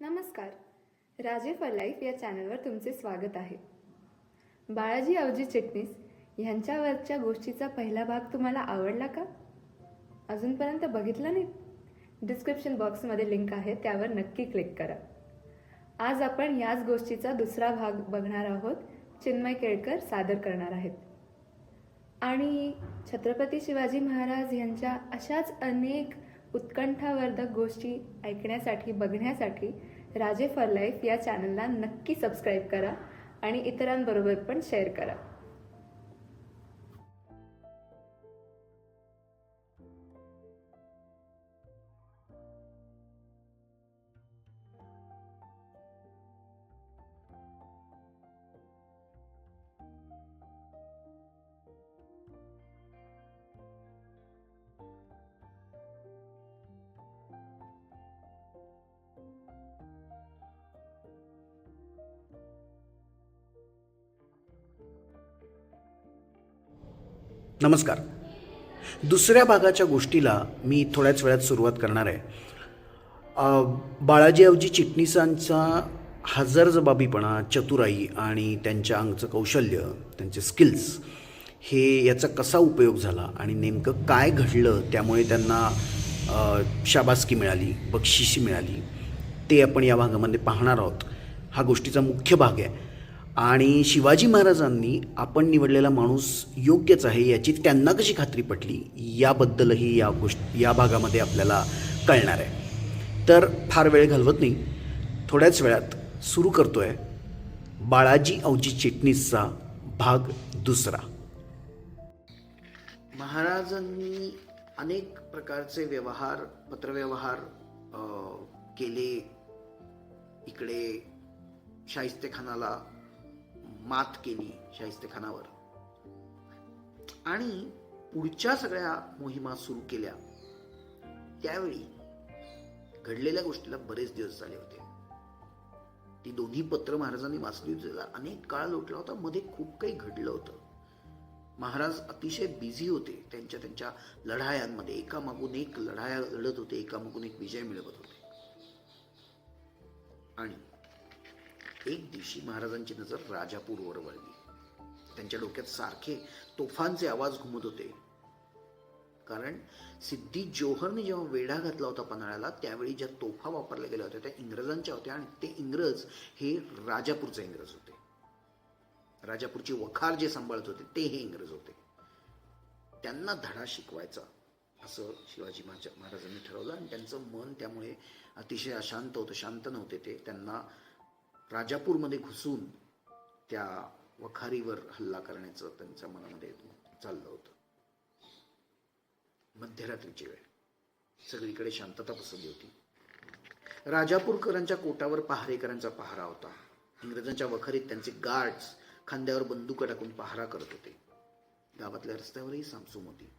नमस्कार. राजे for life या चॅनलवर तुमचे स्वागत आहे. बाळाजी अवजी चिटणीस ह्यांच्यावरच्या गोष्टीचा पहिला भाग तुम्हाला आवडला का? अजूनपर्यंत बघितला नाही? डिस्क्रिप्शन बॉक्समध्ये लिंक आहे त्यावर नक्की क्लिक करा. आज आपण याच गोष्टीचा दुसरा भाग बघणार आहोत चिन्मय केळकर सादर करणार आहेत. आणि छत्रपती शिवाजी महाराज यांच्या अशाच अनेक उत्कंठावर्धक गोष्टी ऐकण्यासाठी बघण्यासाठी राजे फॉर लाईफ या चॅनलला नक्की सबस्क्राईब करा आणि इतरांबरोबर पण शेअर करा. नमस्कार. दुसऱ्या भागाच्या गोष्टीला मी थोड्याच वेळात सुरुवात करणार आहे. बाळाजीऐवजी चिटणीसांचा चिटणीसांचा हजरजबाबीपणा चतुराई आणि त्यांच्या अंगचं कौशल्य त्यांचे स्किल्स हे याचा कसा उपयोग झाला आणि नेमकं काय घडलं त्यामुळे त्यांना शाबासकी मिळाली बक्षिशी मिळाली ते आपण या भागामध्ये पाहणार आहोत. हा गोष्टीचा मुख्य भाग आहे. आणि शिवाजी महाराजांनी आपण निवडलेला माणूस योग्यच आहे याची त्यांना कशी खात्री पटली याबद्दलही या गोष्ट या भागामध्ये आपल्याला कळणार आहे. तर फार वेळ घालवत नाही थोड्याच वेळात सुरू करतोय बाळाजी अवजी चिटणीसचा भाग दुसरा. महाराजांनी अनेक प्रकारचे व्यवहार पत्रव्यवहार केले इकडे शाहिस्तेखानाला. मात केली शाहिस्तेखानावर आणि पुढच्या सगळ्या मोहिमा सुरू केल्या. त्यावेळी घडलेल्या गोष्टीला बरेच दिवस झाले होते. ती दोन्ही पत्र महाराजांनी वाचली होती. अनेक काळ लोटला होता. मध्ये खूप काही घडलं होतं. महाराज अतिशय बिझी होते. त्यांच्या त्यांच्या लढायांमध्ये एकामागून एक लढाया लढत होते. एकामागून एक विजय मिळवत होते. आणि एक दिवशी महाराजांची नजर राजापूरवर वळली. त्यांच्या डोक्यात सारखे तोफांचे आवाज घुमत होते. कारण सिद्धी जोहरने जेव्हा वेढा घातला होता पन्हाळ्याला त्यावेळी ज्या तोफा वापरल्या गेल्या होत्या त्या इंग्रजांच्या होत्या आणि ते इंग्रज हे राजापूरचे इंग्रज होते. राजापूरची वखार जे सांभाळत होते ते हे इंग्रज होते. त्यांना धडा शिकवायचा असं शिवाजी महाराज- महाराजांनी ठरवलं आणि त्यांचं मन त्यामुळे अतिशय अशांत होतं शांत नव्हते ते. त्यांना राजापूरमध्ये घुसून त्या वखारीवर हल्ला करण्याचं त्यांच्या मनामध्ये चाललं होतं. मध्यरात्रीची वेळ. सगळीकडे शांतता पसरली होती. राजापूरकरांच्या कोटावर पहारेकरांचा पहारा होता. इंग्रजांच्या वखारीत त्यांचे गार्ड्स खांद्यावर बंदुका टाकून पहारा करत होते. गावातल्या रस्त्यावरही सामसूम होती.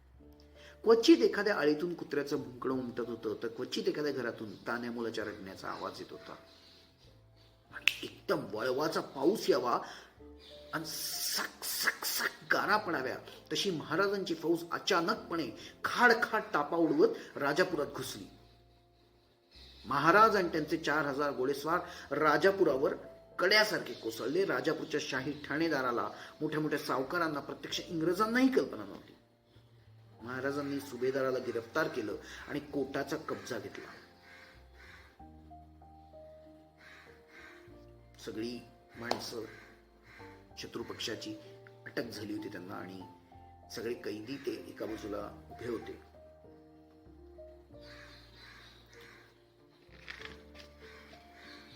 क्वचित एखाद्या आळीतून कुत्र्याचं भुंकणं उमटत होतं तर क्वचित एखाद्या घरातून तान्या मुलाच्या रडण्याचा आवाज येत होता. एकदम वळवाचा पाऊस यावा आणि सक सक सक गारा पडाव्या. तशी महाराजांची फौज अचानकपणे खाड खाड टापा उडवत राजापुरात घुसली. महाराज आणि त्यांचे चार हजार घोडेस्वार राजापुरावर कड्यासारखे कोसळले. राजापूरच्या शाही ठाणेदाराला मोठ्या मोठ्या सावकारांना प्रत्यक्ष इंग्रजांनाही कल्पना नव्हती. महाराजांनी सुभेदाराला गिरफ्तार केलं आणि कोटाचा कब्जा घेतला. सगळी माणसं शत्रुपक्षाची अटक झाली होती त्यांना आणि सगळे कैदी ते एका बाजूला उभे होते.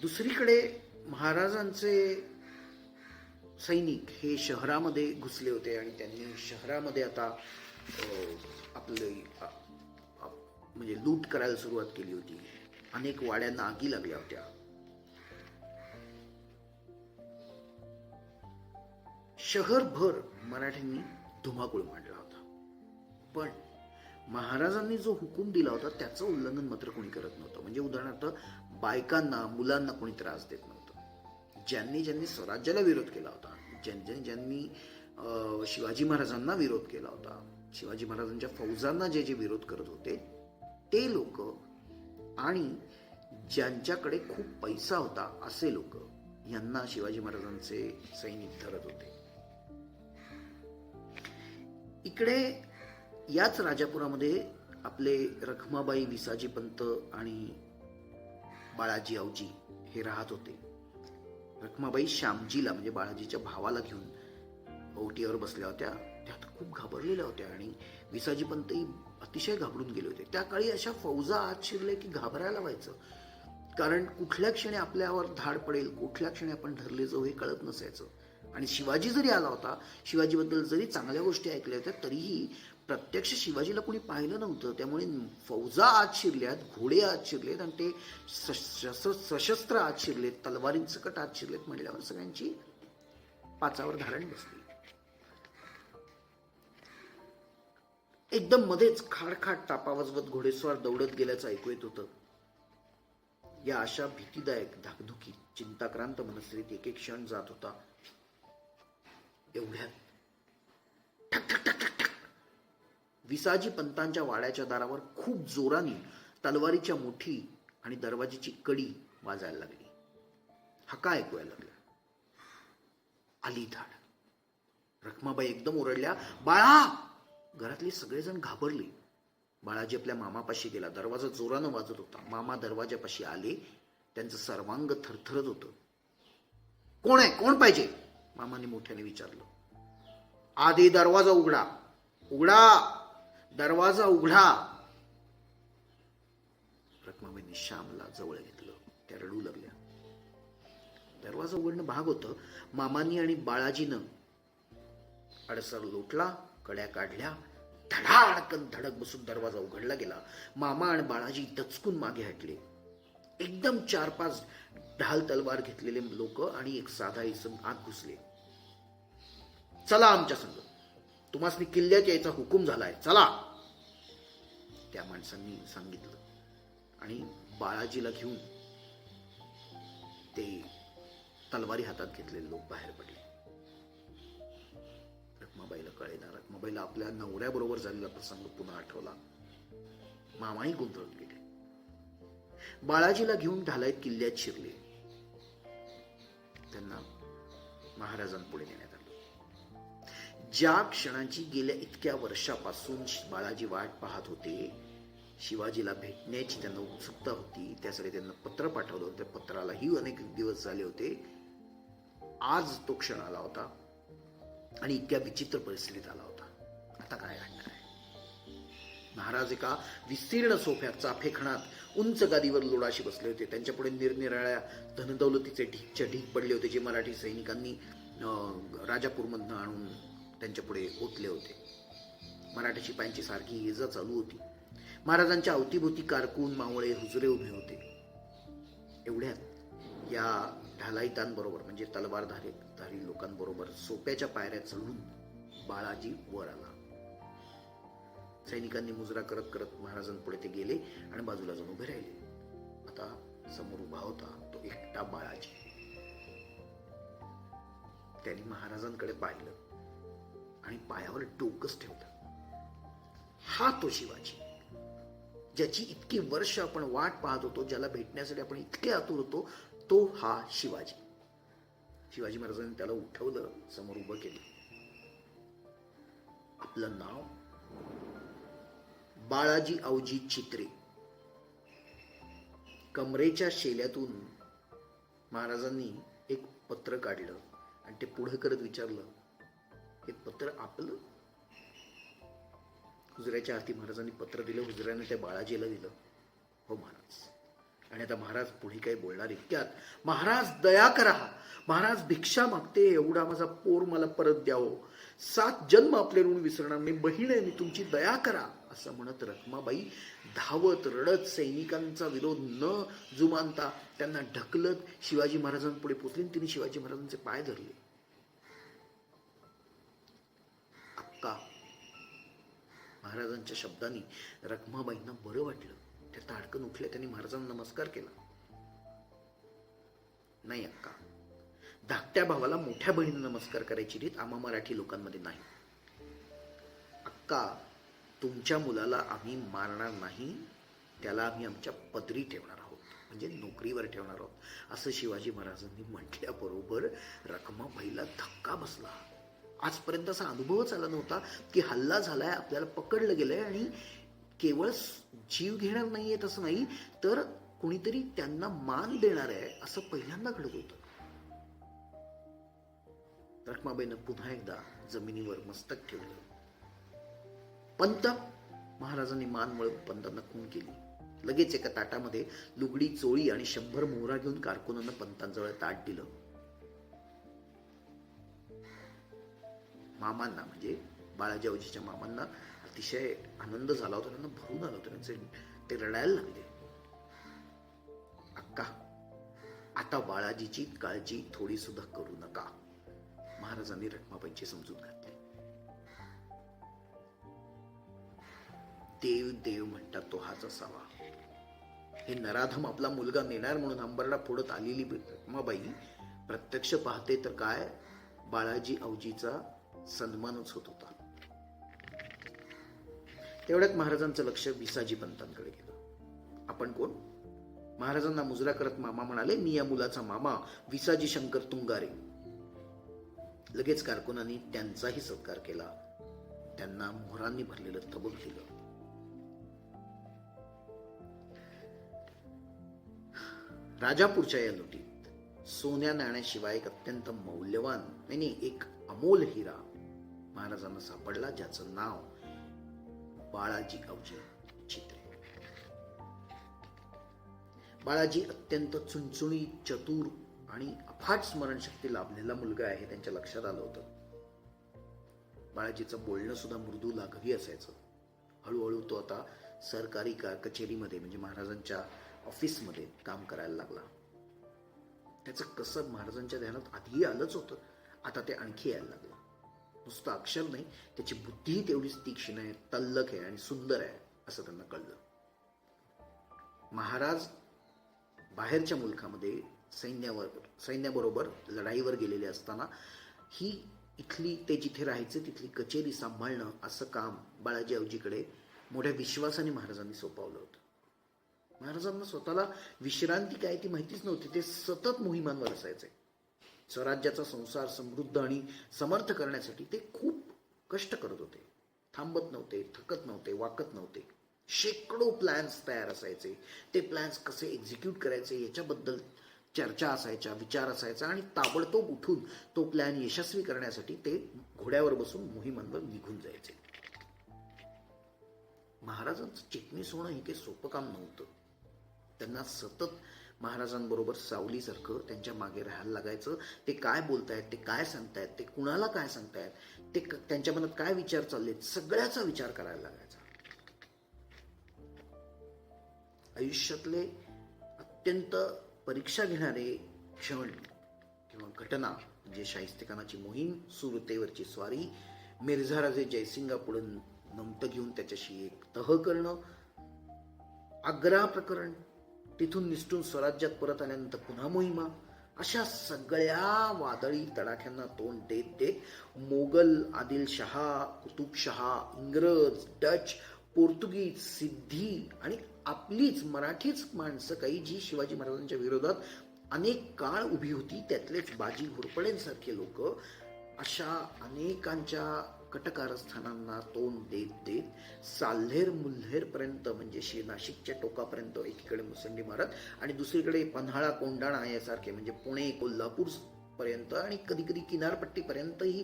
दुसरीकडे महाराजांचे सैनिक हे शहरामध्ये घुसले होते आणि त्यांनी शहरामध्ये आता आपले म्हणजे लूट करायला सुरुवात केली होती. अनेक वाड्यांना आगी लागल्या होत्या. शहरभर मराठ्यांनी धुमाकूळ मांडला होता. पण महाराजांनी जो हुकूम दिला होता त्याचं उल्लंघन मात्र कोणी करत नव्हतं. म्हणजे उदाहरणार्थ बायकांना मुलांना कोणी त्रास देत नव्हतं. ज्यांनी ज्यांनी स्वराज्याला विरोध केला होता ज्यांनी ज्यांनी शिवाजी महाराजांना विरोध केला होता शिवाजी महाराजांच्या फौजांना जे जे विरोध करत होते ते लोक आणि ज्यांच्याकडे खूप पैसा होता असे लोक यांना शिवाजी महाराजांचे सैनिक धरत होते. इकडे याच राजापुरामध्ये आपले रखमाबाई विसाजी पंत आणि बाळाजी आऊजी हे राहत होते. रखमाबाई श्यामजीला म्हणजे बाळाजीच्या भावाला घेऊन ओटीवर बसल्या होत्या. त्यात खूप घाबरलेल्या होत्या आणि विसाजी पंतही अतिशय घाबरून गेले होते. त्या काळी अशा फौजा आत शिरले की घाबरायला व्हायचं. कारण कुठल्या क्षणी आपल्यावर धाड पडेल कुठल्या क्षणी आपण धरले जाऊ हे कळत नसायचं. आणि शिवाजी जरी आला होता शिवाजीबद्दल जरी चांगल्या गोष्टी ऐकल्या होत्या तरीही प्रत्यक्ष शिवाजीला कोणी पाहिलं नव्हतं. त्यामुळे फौजा आत शिरल्यात घोडे आत शिरलेत आणि ते सशस्त्र सशस्त्र आत शिरलेत तलवारींसकट आत शिरलेत म्हटल्यावर सगळ्यांची पाचावर धारण बसली. एकदम मध्येच खाडखाड टापा वाजवत घोडेस्वार दौडत गेल्याचं ऐकू येत होतं. या अशा भीतीदायक धाकधुकी चिंताक्रांत मनस्थितीत एक एक क्षण जात होता. एवढ्यात ठक ठक ठक ठक ठक. विसाजी पंतांच्या वाड्याच्या दारावर खूप जोराने तलवारीच्या मुठी आणि दरवाजीची कडी वाजायला लागली. हका ऐकूया लागला. आली धाड. रखमाबाई एकदम ओरडल्या बाळा! घरातले सगळेजण घाबरले. बाळाजी आपल्या मामापाशी गेला. दरवाजा जोरानं वाजत होता. मामा दरवाजापाशी आले. त्यांचं सर्वांग थरथरत होतं. कोण आहे? कोण पाहिजे? मामाने मोठ्याने विचारलं. आधी दरवाजा उघडा. उघडा. दरवाजा उघडा. रखमाबाईंनी श्यामला जवळ घेतलं. त्या रडू लागल्या. दरवाजा उघडणं भाग होतं. मामानी आणि बाळाजीनं अडसर लोटला कड्या काढल्या. धडाडकन धडक बसून दरवाजा उघडला गेला. मामा आणि बाळाजी दचकून मागे हटले. एकदम चार पाच ढाल तलवार घेतलेले लोक आणि एक साधा इसम आत घुसले. चला आमच्या संग. तुम्हाला किल्ल्यात यायचा हुकूम झालाय. चला. त्या माणसांनी सांगितलं. आणि बाळाजीला घेऊन ते तलवारी हातात घेतलेले लोक बाहेर पडले. रखमाबाईला कळेना. रखमाबाईला आपल्या नवऱ्याबरोबर झालेला प्रसंग पुन्हा आठवला. मामाही गोंधळून गेले. बाळाजीला घेऊन ढालायत किल्ल्यात शिरले. त्यांना महाराजांपुढे नेण्यात ज्या क्षणांची गेल्या इतक्या वर्षापासून बाळाजी वाट पाहत होते शिवाजीला भेटण्याची त्यांना उत्सुकता होती त्यासाठी त्यांना पत्र पाठवलं होतं त्या पत्रालाही अनेक दिवस झाले होते. आज तो क्षण आला होता आणि इतक्या विचित्र परिस्थितीत आला होता. आता काय घडणार आहे? महाराज एका विस्तीर्ण सोफ्यात चाफेखणात उंच गादीवर लोडाशी बसले होते. त्यांच्यापुढे निरनिराळ्या धनदौलतीचे ढीकच्या ढीक पडले होते जे मराठी सैनिकांनी राजापूरमधनं आणून त्यांच्यापुढे ओतले होते. मराठी शिपायांची सारखी इजा चालू होती. महाराजांच्या अवतीभोवती कारकून मावळे हुजरे उभे होते. एवढ्यात या ढालाईतांबरोबर म्हणजे तलवारधारे धारी लोकांबरोबर सोप्याच्या पायऱ्या चढून बाळाजी वर आला. सैनिकांनी मुजरा करत करत महाराजांपुढे ते गेले आणि बाजूला जाऊन उभे राहिले. आता समोर उभा होता तो एकटा बाळाजी. त्यांनी महाराजांकडे पाहिलं. आणि पायावर डोकंच ठेवलं. हा तो शिवाजी. ज्याची इतकी वर्ष आपण वाट पाहत होतो ज्याला भेटण्यासाठी आपण इतके आतुर होतो तो हा शिवाजी. शिवाजी महाराजांनी त्याला उठवलं समोर उभं केलं. आपलं नाव? बाळाजी औजी चित्रे. कमरेच्या शेल्यातून महाराजांनी एक पत्र काढलं आणि ते पुढे करत विचारलं हे पत्र आपलं? हुजऱ्याच्या हाती महाराजांनी पत्र दिलं हुजऱ्याने त्या बाळाजीला दिलं. हो महाराज. आणि आता महाराज पुढे काही बोलणार इतक्यात महाराज दया करा. महाराज भिक्षा मागते. एवढा माझा पोर मला परत द्यावं. सात जन्म आपले ऋण विसरणार. नाही बहीण आहे. मी तुमची दया करा. असं म्हणत रखमाबाई धावत रडत सैनिकांचा विरोध न जुमानता त्यांना ढकलत शिवाजी महाराजांपुढे पोचली तिने शिवाजी महाराजांचे पाय धरले. का? महाराजांच्या शब्दांनी रखमाबाईंना बरं वाटलं. त्या ताडकन उठल्या त्यांनी महाराजांना नमस्कार केला. नाही अक्का धाकट्या भावाला मोठ्या बहिणीने नमस्कार करायची रीत आम्हा मराठी लोकांमध्ये नाही. अक्का तुमच्या मुलाला आम्ही मारणार नाही त्याला आम्ही आमच्या पदरी ठेवणार आहोत म्हणजे नोकरीवर ठेवणार आहोत. असं शिवाजी महाराजांनी म्हटल्याबरोबर रखमाबाईला धक्का बसला. आजपर्यंत असा अनुभवच आला नव्हता की हल्ला झालाय आपल्याला पकडलं गेलंय आणि केवळ जीव घेणार नाहीये तसं नाही तर कुणीतरी त्यांना मान देणार आहे असं पहिल्यांदा घडत होतं. रखमाबाईनं पुन्हा एकदा जमिनीवर मस्तक ठेवलं. पंत महाराजांनी मान वळून पंतांना खून केली. लगेच एका ताटामध्ये लुगडी चोळी आणि शंभर मोहरा घेऊन कारकुनानं पंतांजवळ ताट दिलं. मामांना म्हणजे बाळाजाऊजीच्या मामांना अतिशय आनंद झाला होता त्यांना भरून आला होता त्यांचे ते रडायला लागले. अक्का आता बाळाजीची काळजी थोडी सुद्धा करू नका. महाराजांनी रखमाबाईंची समजूत घातली. देव देव म्हणतात तो हाच असावा. हे नराधम आपला मुलगा नेणार म्हणून अंबरडा फोडत आलेली रखमाबाई प्रत्यक्ष पाहते तर काय? बाळाजी औजीचा सन्मानच होत होता. तेवढ्यात महाराजांचं लक्ष विसाजी पंतांकडे गेलं. आपण कोण? महाराजांना मुजरा करत मामा म्हणाले मी या मुलाचा मामा विसाजी शंकर तुंगारे. लगेच कारकुनांनी त्यांचाही सत्कार केला. त्यांना मोहरांनी भरलेलं तबक दिलं. राजापूरच्या या लुटीत सोन्या नाण्याशिवाय एक अत्यंत मौल्यवान नाही, एक अमोल हिरा महाराजांना सापडला ज्याचं नाव बाळाजी अवजी चित्रे. बाळाजी अत्यंत चुणचुणी चतुर आणि अफाट स्मरणशक्ती लाभलेला मुलगा आहे हे त्यांच्या लक्षात आलं होतं. बाळाजीचं बोलणं सुद्धा मृदू लाघवी असायचं. हळूहळू तो आता सरकारी का कचेरीमध्ये म्हणजे महाराजांच्या ऑफिसमध्ये काम करायला लागला. त्याचं कसं महाराजांच्या ध्यानात आधीही आलंच होतं आता ते आणखी यायला लागलं. नुसतं अक्षर नाही त्याची बुद्धीही तेवढीच तीक्ष्ण आहे तल्लक आहे आणि सुंदर आहे असं त्यांना कळलं. महाराज बाहेरच्या मुलखामध्ये सैन्यावर सैन्याबरोबर लढाईवर गेलेले असताना ही इथली ते जिथे राहायचे तिथली कचेरी सांभाळणं असं काम बाळाजी अवजीकडे मोठ्या विश्वासाने महाराजांनी सोपवलं होतं. महाराजांना स्वतःला विश्रांती काय ती माहितीच नव्हती ते सतत मोहिमांवर असायचे. स्वराज्याचा संसार समृद्ध आणि समर्थ करण्यासाठी ते खूप कष्ट करत होते. थांबत नव्हते थकत नव्हते वाकत नव्हते. शेकडो प्लॅन्स तयार असायचे. ते प्लॅन्स कसे एक्झिक्यूट करायचे याच्याबद्दल चर्चा असायच्या विचार असायचा आणि ताबडतोब उठून तो प्लॅन यशस्वी करण्यासाठी ते घोड्यावर बसून मोहिमांवर निघून जायचे. महाराजांचं चिटणीस होणं हे काही सोपं काम नव्हतं. त्यांना सतत महाराजांबरोबर सावलीसारखं त्यांच्या मागे राहायला लागायचं. ते काय बोलतायत ते काय सांगतायत ते कुणाला काय सांगतायत ते त्यांच्या मनात काय विचार चाललेत सगळ्याचा विचार करायला लागायचा. आयुष्यातले अत्यंत परीक्षा घेणारे क्षण किंवा घटना म्हणजे शाहिस्तेखानाची मोहीम सुरतेवरची स्वारी मिर्झा राजे जयसिंगापुढून नमतं घेऊन त्याच्याशी एक तह करणं आग्रा प्रकरण तिथून निसटून स्वराज्यात परत आल्यानंतर पुन्हा मोहिमा. अशा सगळ्या वादळी तडाख्यांना तोंड देत देत मोगल आदिलशहा कुतुबशहा इंग्रज डच पोर्तुगीज सिद्धी आणि आपलीच मराठीच माणसं काही जी शिवाजी महाराजांच्या विरोधात अनेक काळ उभी होती त्यातलेच बाजी घोरपडेंसारखे लोक अशा अनेकांच्या कटकारस्थानांना तोंड देत देत साल्हेर मुल्हेरपर्यंत म्हणजे शे नाशिकच्या टोकापर्यंत एकीकडे मुसंडी मारत आणि दुसरीकडे पन्हाळा कोंडाणा यासारखे म्हणजे पुणे कोल्हापूर पर्यंत आणि कधी कधी किनारपट्टीपर्यंतही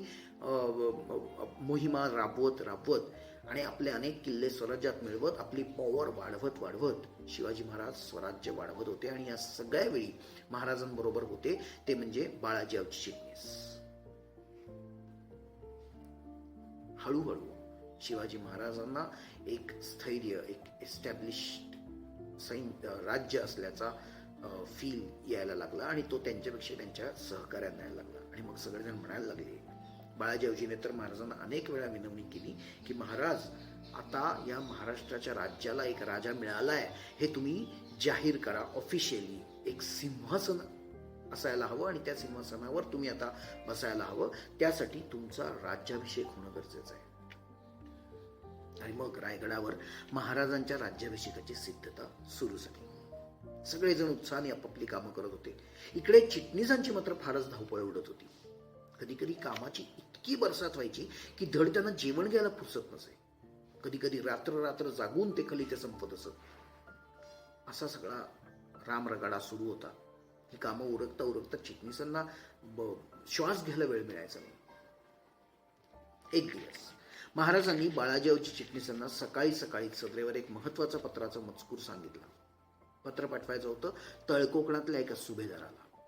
मोहिमा राबवत राबवत आणि आपले अनेक किल्ले स्वराज्यात मिळवत आपली पॉवर वाढवत वाढवत शिवाजी महाराज स्वराज्य वाढवत होते आणि या सगळ्या वेळी महाराजांबरोबर होते ते म्हणजे बाळाजी अवची हळूहळू शिवाजी महाराजांना एक स्थैर्य एक एस्टॅब्लिश्ड सैन राज्य असल्याचा फील यायला लागला आणि तो त्यांच्यापेक्षा त्यांच्या सहकार्यांना यायला लागला. आणि मग सगळेजण म्हणायला लागले बाळाजीवजीने तर महाराजांना अनेक वेळा विनवणी केली की महाराज आता या महाराष्ट्राच्या राज्याला एक राजा मिळाला आहे हे तुम्ही जाहीर करा. ऑफिशियली एक सिंहासन असायला हवं आणि त्या सिंहासनावर तुम्ही आता बसायला हवं. त्यासाठी तुमचा राज्याभिषेक होणं गरजेचं आहे. आणि मग रायगडावर महाराजांच्या राज्याभिषेकाची सिद्धता सुरू झाली. सगळेजण उत्साहाने आपापली कामं करत होते. इकडे चिटणीसांची मात्र फारच धावपळ उडत होती. कधी कधी कामाची इतकी बरसात व्हायची की धड त्यांना जेवण घ्यायला फुरसत नसे. कधी कधी रात्र रात्र जागून ते कलिते संपत असत. असा सगळा रामरगाडा सुरू होता. ही कामं उरकता उरकता चिटणीसांना श्वास घ्यायला वेळ मिळायचा नाही. एक दिवस. महाराजांनी बाळाजीवची चिटणीसांना सकाळी सकाळी सदरेवर एक महत्त्वाचा पत्राचा मजकूर सांगितला. पत्र पाठवायचं होतं तळकोकणातल्या एका सुभेदाराला.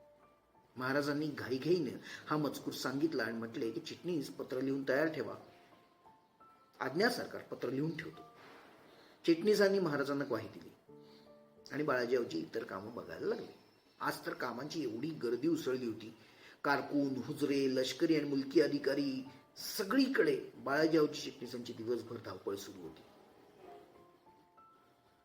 महाराजांनी घाईघाईने हा मजकूर सांगितला आणि म्हटले की चिटणीस पत्र लिहून तयार ठेवा. आज्ञा सरकार पत्र लिहून ठेवतो. चिटणीसांनी महाराजांना ग्वाही दिली. आणि बाळाजीवची इतर कामं बघायला लागली. आज तर कामांची एवढी गर्दी उसळली होती. कारकून हुजरे लष्करी आणि मुलकी अधिकारी सगळीकडे बाळाजीवची चिटणीसांची दिवसभर धावपळ सुरू होती.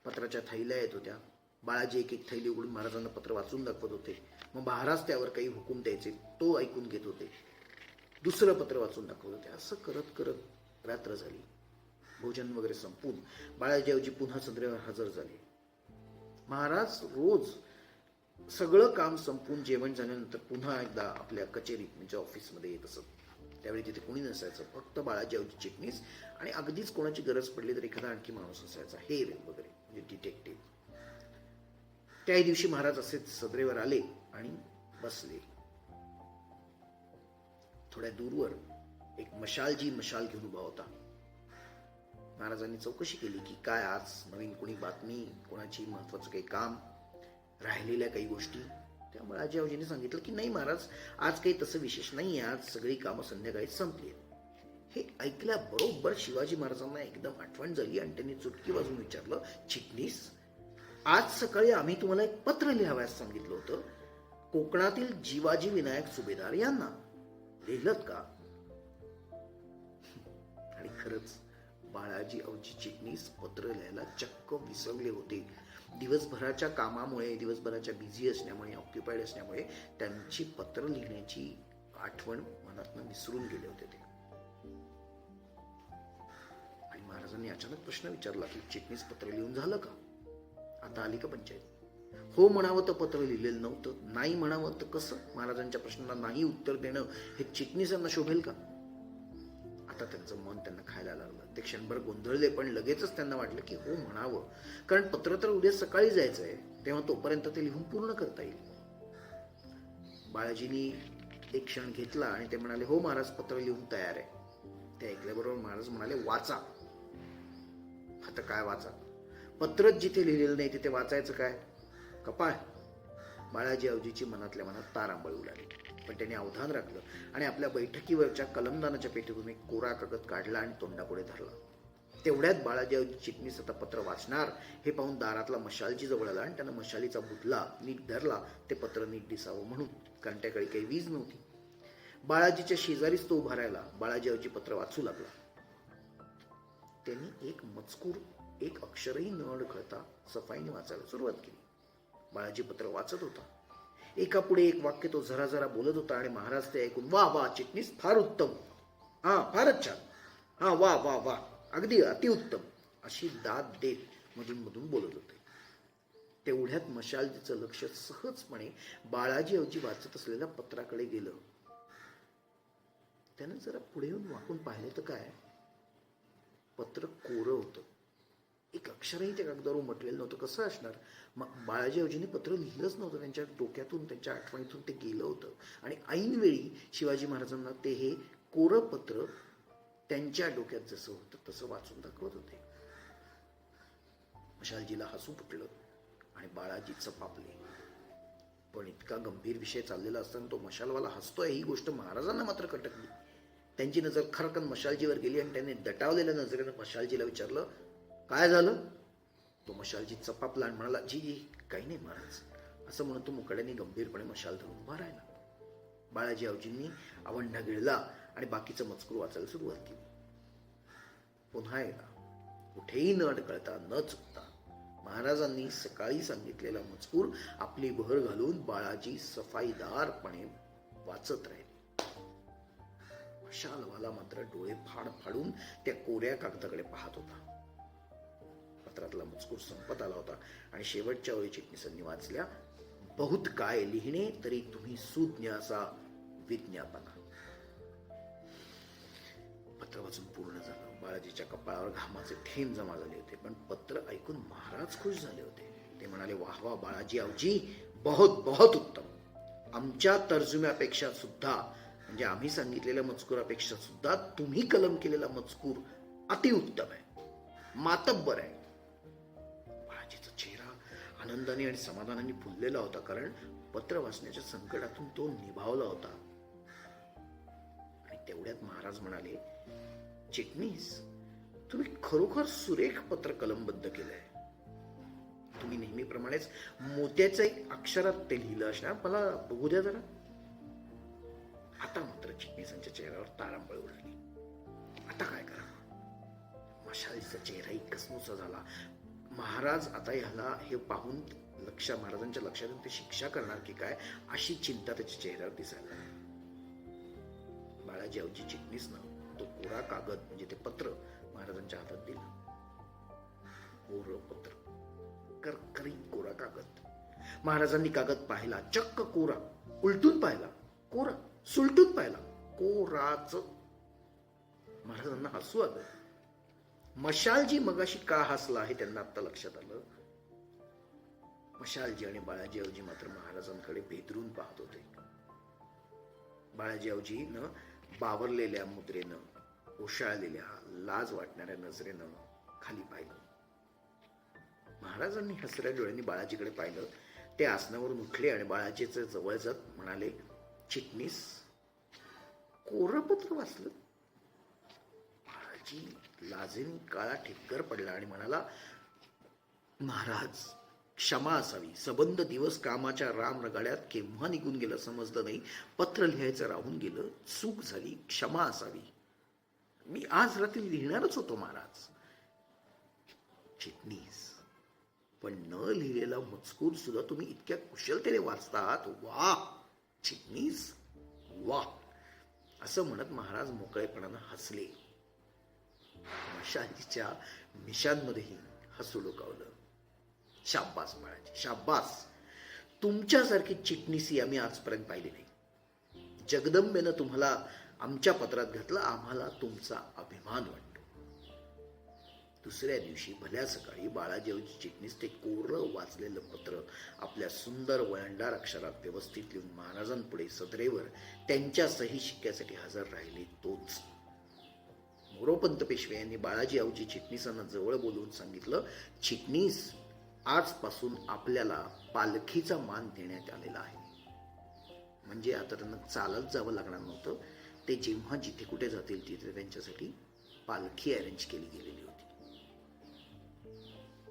पत्राच्या थैल्या येत होत्या. बाळाजी एक एक थैली उघडून महाराजांना पत्र वाचून दाखवत होते. मग महाराज त्यावर काही हुकूम द्यायचे तो ऐकून घेत होते. दुसरं पत्र वाचून दाखवत होते. असं करत करत रात्र झाली. भोजन वगैरे संपून बाळाजीवजी पुन्हा सदरेवर हजर झाले. महाराज रोज सगळं काम संपून जेवण झाल्यानंतर पुन्हा एकदा आपल्या कचेरीत म्हणजे ऑफिसमध्ये येत असत. त्यावेळी तिथे कोणी नसायचं फक्त बाळाजीवची चिटणीस आणि अगदीच कोणाची गरज पडली तर एखादा आणखी माणूस असायचा हे वगैरे म्हणजे डिटेक्टिव्ह त्याही दिवशी महाराज असेच सदरेवर आले आणि बसले. थोड्या दूरवर एक मशालजी मशाल घेऊन उभा होता. महाराजांनी चौकशी केली की काय आज नवीन कोणी बातमी कोणाची महत्वाचं काही काम? राहिलेल्या काही गोष्टी. त्यामुळे आजीआवजीने सांगितलं की नाही महाराज आज काही तसं विशेष नाही आज सगळी कामं संध्याकाळी संपली हे ऐकल्याबरोबर शिवाजी महाराजांना एकदम आठवण झाली आणि त्यांनी चुटकी वाजून विचारलं चिटणीस आज सकाळी आम्ही तुम्हाला एक पत्र लिहावयास सांगितलं होतं. कोकणातील जीवाजी विनायक सुभेदार यांना. लिहिलं का? आणि खरंच बाळाजी अवजी चिटणीस पत्र लिहायला चक्क विसरले होते. दिवसभराच्या कामामुळे दिवसभराच्या बिझी असण्यामुळे ऑक्युपाईड असण्यामुळे त्यांची पत्र लिहिण्याची आठवण मनातनं विसरून गेले होते ते. आणि महाराजांनी अचानक प्रश्न विचारला की चिटणीस पत्र लिहून झालं का? आता आली का पंचायत? हो म्हणावं तर पत्र लिहिलेलं नव्हतं. नाही म्हणावं तर कसं? महाराजांच्या प्रश्नांना नाही उत्तर देणं हे चिटणीसांना शोभेल का? आता त्यांचं मन त्यांना खायला लागलं. ते क्षणभर गोंधळले पण लगेचच त्यांना वाटलं की हो म्हणावं. कारण पत्र तर उद्या सकाळी जायचं आहे तेव्हा तोपर्यंत ते लिहून पूर्ण करता येईल. बाळाजींनी एक क्षण घेतला आणि ते म्हणाले हो महाराज पत्र लिहून तयार आहे. ते ऐकल्याबरोबर महाराज म्हणाले वाचा. आता काय वाचा? पत्रच जिथे लिहिलेलं नाही तिथे वाचायचं काय? कपाळ. बाळाजी अवजीची मनातल्या मनात तार आंबळू लागली पण त्याने अवधान राखलं आणि आपल्या बैठकीवरच्या कलमदानाच्या पेटीतून एक कोरा कागद काढला आणि तोंडापुढे धरला. तेवढ्यात बाळाजी चिटणीस आता पत्र वाचणार हे पाहून दारातला मशालची जवळ आला आणि त्यानं मशालीचा बुधला नीट धरला ते पत्र नीट दिसावं म्हणून. कारण त्याकडे काही वीज नव्हती. बाळाजीच्या शेजारीच तो उभा राहिला. बाळाजी पत्र वाचू लागला. त्यांनी एक मजकूर एक अक्षरही न अडखळता सफाईने वाचायला सुरुवात केली. बाळाजी पत्र वाचत होता. एका पुढे एक वाक्य तो जरा जरा बोलत होता आणि महाराज ते ऐकून वा वा चिटणीस फार उत्तम. हा फारच छान. हा वा वा वा अगदी अतिउत्तम अशी दाद देत मधून मधून बोलत होते. तेवढ्यात मशालजीचं लक्ष सहजपणे बाळाजीऐवजी वाचत असलेल्या पत्राकडे गेलं. त्यानं जरा पुढे येऊन वाकून पाहिलं तर काय? पत्र कोरं होतं. एक अक्षरही त्या कागदावर उमटलेलं नव्हतं. कसं असणार? मग बाळाजी पत्र लिहिलंच नव्हतं त्यांच्या डोक्यातून त्यांच्या आठवणीतून ते गेलं होतं. आणि ऐनवेळी शिवाजी महाराजांना ते हे कोरं पत्र त्यांच्या डोक्यात जसं होतं तसं वाचून दाखवत होते. मशालजीला हसू फुटलं आणि बाळाजी चपापले. पण इतका गंभीर विषय चाललेला असताना तो मशालवाला हसतोय ही गोष्ट महाराजांना मात्र कटकली त्यांची नजर खरकन मशालजीवर गेली आणि त्यांनी दटावलेल्या नजरेनं मशालजीला विचारलं काय झालं? तो मशालजी चपापला आणि म्हणाला जी जी काही नाही महाराज. असं म्हणून तो मुकड्याने गंभीरपणे मशाल धरून उभा राहिला. बाळाजी आवजींनी आवंढा गिळला आणि बाकीचं मजकूर वाचायला सुरुवात केली. पुन्हा एकदा कुठेही न अडकळता न चुकता महाराजांनी सकाळी सांगितलेला मजकूर आपली भर घालून बाळाजी सफाईदारपणे वाचत राहिले. मशालवाला मात्र डोळे फाड फाडून त्या कोऱ्या कागदाकडे पाहत होता. पत्रातला मजकूर संपत आला होता. आणि शेवटच्या वेळी चिटणीसांनी वाचल्या बहुत काय लिहिणे तरी तुम्ही सुज्ञ असा विज्ञापना. पत्र वाचून पूर्ण झालं. बाळाजीच्या कपाळावर घामाचे थेंब जमा झाले होते पण पत्र ऐकून महाराज खुश झाले होते. ते म्हणाले वाह वा बाळाजी आवजी बहुत बहुत उत्तम. आमच्या तर्जुम्यापेक्षा सुद्धा म्हणजे आम्ही सांगितलेल्या मजकुरापेक्षा सुद्धा तुम्ही कलम केलेला मजकूर अतिउत्तम आहे. मातब्बर आहे. आनंदाने आणि समाधानाने फुललेला होता कारण पत्र वाचण्याच्या संकटातून तो निभावला होता. आणि तेवढ्यात महाराज म्हणाले चिटणीस तुम्ही खरोखर सुरेख पत्र कलमबद्ध केलंय. तुम्ही नेहमीप्रमाणेच मोत्याच्या एक अक्षरात ते लिहिलं असणार. मला बघू द्या जरा. आता मात्र चिटणीसांच्या चेहऱ्यावर तारांबळ उडाली. आता काय करा? मशालीचा चेहराही कसमोसा झाला. महाराज आता ह्याला हे पाहून लक्ष महाराजांच्या लक्षात येऊन ते शिक्षा करणार की काय अशी चिंता त्याच्या चेहऱ्यावर दिसायला बाळाजी अवजी चिटणीसनं तो कोरा कागद म्हणजे ते पत्र महाराजांच्या हातात दिलं. कोर पत्र करकरी कोरा कागद. महाराजांनी कागद पाहिला चक्क कोरा उलटून पाहिला कोरा सुलटून पाहिला कोराच. महाराजांना हसू आलं. मशालजी मगाशी का हसला हे त्यांना आता लक्षात आलं. मशालजी आणि बाळाजीवजी मात्र महाराजांकडे भेदरून पाहत होते. बाळाजीवजीनं बावरलेल्या मुद्रेनं ओशाळलेल्या लाज वाटणाऱ्या नजरेनं खाली पाहिलं. महाराजांनी हसऱ्या डोळ्यांनी बाळाजीकडे पाहिलं. ते आसनावरून उठले आणि बाळाजीचे जवळ जात म्हणाले चिटणीस कोरपत्र वाचलं? बाळाजी लाजेने काळा ठिक्कर पडला आणि म्हणाला महाराज क्षमा असावी. सबंध दिवस कामाच्या राम रगाड्यात केव्हा निघून गेलं समजलं नाही. पत्र लिहायचं राहून गेलं. चूक झाली. क्षमा असावी. मी आज रात्री लिहिणारच होतो महाराज. चिटणीस. पण न लिहिलेला मजकूर सुद्धा तुम्ही इतक्या कुशलतेने वाचतात. वा! चिटणीस. वा! असं म्हणत महाराज मोकळेपणानं हसले. मशालीच्या मिशांमध्येही हसू डोकावलं शाब्बास बाळाजी शाब्बास तुमच्यासारखी चिटणीसी आम्ही आजपर्यंत पाहिली नाही. जगदंबेनं तुम्हाला आमच्या पत्रात घातलं आम्हाला तुमचा अभिमान वाटतो. दुसऱ्या दिवशी भल्या सकाळी बाळाजीवची चिटणीस ते कोरं वाचलेलं पत्र आपल्या सुंदर वळंडार अक्षरात व्यवस्थित लिहून महाराजांपुढे सदरेवर त्यांच्या सही शिक्क्यासाठी हजर राहिले तोच. मोरोपंत पेशवे यांनी बाळाजी आऊजी चिटणीसांना जवळ बोलवून सांगितलं चिटणीस आजपासून आपल्याला पालखीचा मान देण्यात आलेला आहे. म्हणजे आता त्यांना चालत जावं लागणार नव्हतं. ते जेव्हा जिथे कुठे जातील तिथे त्यांच्यासाठी पालखी अरेंज केली गेलेली होती.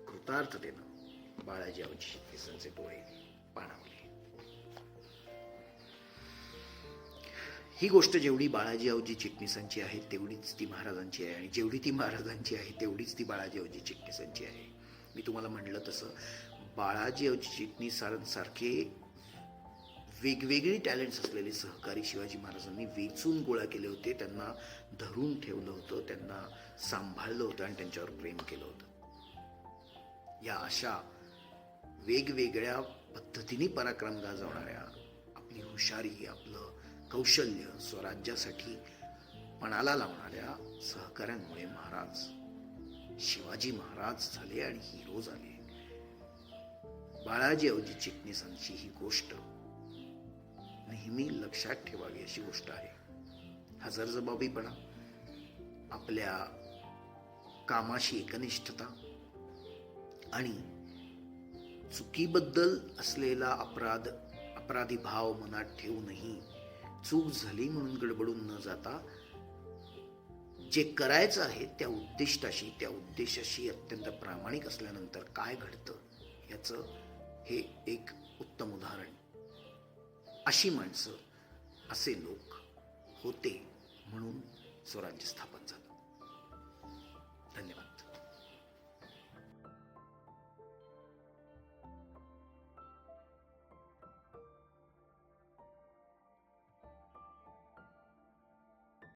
कृतार्थतेनं बाळाजी आऊजी चिटणीसांचे डोळे पाणावले ही गोष्ट जेवढी बाळाजीआवजी चिटणीसांची आहे तेवढीच ती महाराजांची आहे. आणि जेवढी ती महाराजांची आहे तेवढीच ती बाळाजीआवजी चिटणीसांची आहे. मी तुम्हाला म्हटलं तसं बाळाजी अवजी चिटणीसांसारखे वेगवेगळी टॅलेंट्स असलेले सहकारी शिवाजी महाराजांनी वेचून गोळा केले होते त्यांना धरून ठेवलं होतं त्यांना सांभाळलं होतं आणि त्यांच्यावर प्रेम केलं होतं. या अशा वेगवेगळ्या पद्धतीने पराक्रम गाजवणाऱ्या आपली हुशारी आपलं कौशल्य स्वराज्यासाठी पणाला लावणाऱ्या सहकाऱ्यांमुळे महाराज शिवाजी महाराज झाले आणि हिरो झाले. बाळाजी अवजी चिटणीसांची ही गोष्ट नेहमी लक्षात ठेवावी अशी गोष्ट आहे. हजरजबाबीपणा आपल्या कामाशी एकनिष्ठता आणि चुकीबद्दल असलेला अपराध अपराधी भाव मनात ठेवूनही चूक झाली म्हणून गडबडून न जाता जे करायचं आहे त्या उद्दिष्टाशी त्या उद्देशाशी अत्यंत प्रामाणिक असल्यानंतर काय घडतं? याचं हे एक उत्तम उदाहरण. अशी माणसं असे लोक होते म्हणून स्वराज्य स्थापन झालं. धन्यवाद.